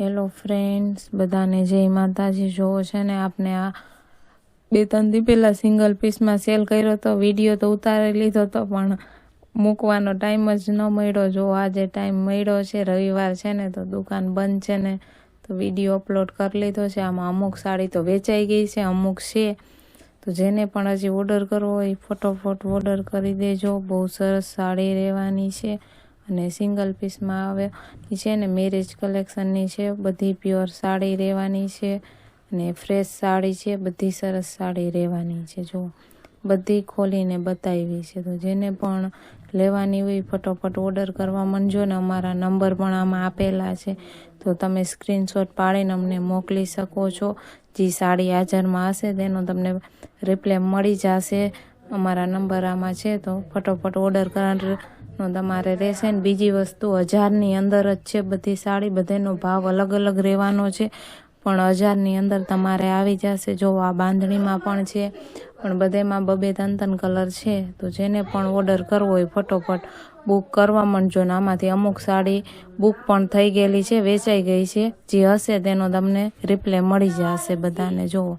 Hello friends બધાને જય માતાજી. જોવો છે ને, આપને આ બે ત્રણ દી પહેલાં સિંગલ પીસમાં સેલ કર્યો હતો વીડિયો તો ઉતારી લીધો તો, પણ મૂકવાનો ટાઈમ જ ન મળ્યો. જો આજે ટાઈમ મળ્યો છે, રવિવાર છે ને, તો દુકાન બંધ છે ને, તો વીડિયો અપલોડ કરી લીધો છે. આમાં અમુક સાડી તો વેચાઈ ગઈ છે, અમુક છે. તો જેને પણ હજી ઓર્ડર કરવો હોય, ફટોફટ ઓર્ડર કરી દેજો. બહુ સરસ સાડી રહેવાની છે. અને સિંગલ પીસમાં આવે. છે ને મેરેજ કલેક્શનની છે, બધી પ્યોર સાડી રહેવાની છે અને ફ્રેશ સાડી છે, બધી સરસ સાડી રહેવાની છે. જો, બધી ખોલીને બતાવી છે. તો જેને પણ લેવાની હોય ફટોફટ ઓર્ડર કરવા માંડજો ને, અમારા નંબર પણ આમાં આપેલા છે. તો તમે સ્ક્રીનશોટ પાડીને અમને મોકલી શકો છો. જે સાડી હાજરમાં હશે, તેનો તમને રિપ્લે મળી જશે. અમારા નંબર આમાં છે, તો ફટોફટ ઓર્ડર કરવાનો તમારે રહેશે ને બીજી વસ્તુ હજારની અંદર જ છે બધી સાડી, બધાનો ભાવ અલગ અલગ રહેવાનો છે. પણ હજારની અંદર તમારે આવી જશે. જો આ બાંધણીમાં પણ છે, પણ બધેમાં બબે ત્રણ ત્રણ કલર છે, તો જેને પણ ઓર્ડર કરવો હોય ફટોફટ બુક કરવા માંડજો ને આમાંથી અમુક સાડી બુક પણ થઈ ગયેલી છે, વેચાઈ ગઈ છે. જે હશે તેનો તમને રિપ્લે મળી જશે બધાને. જુઓ.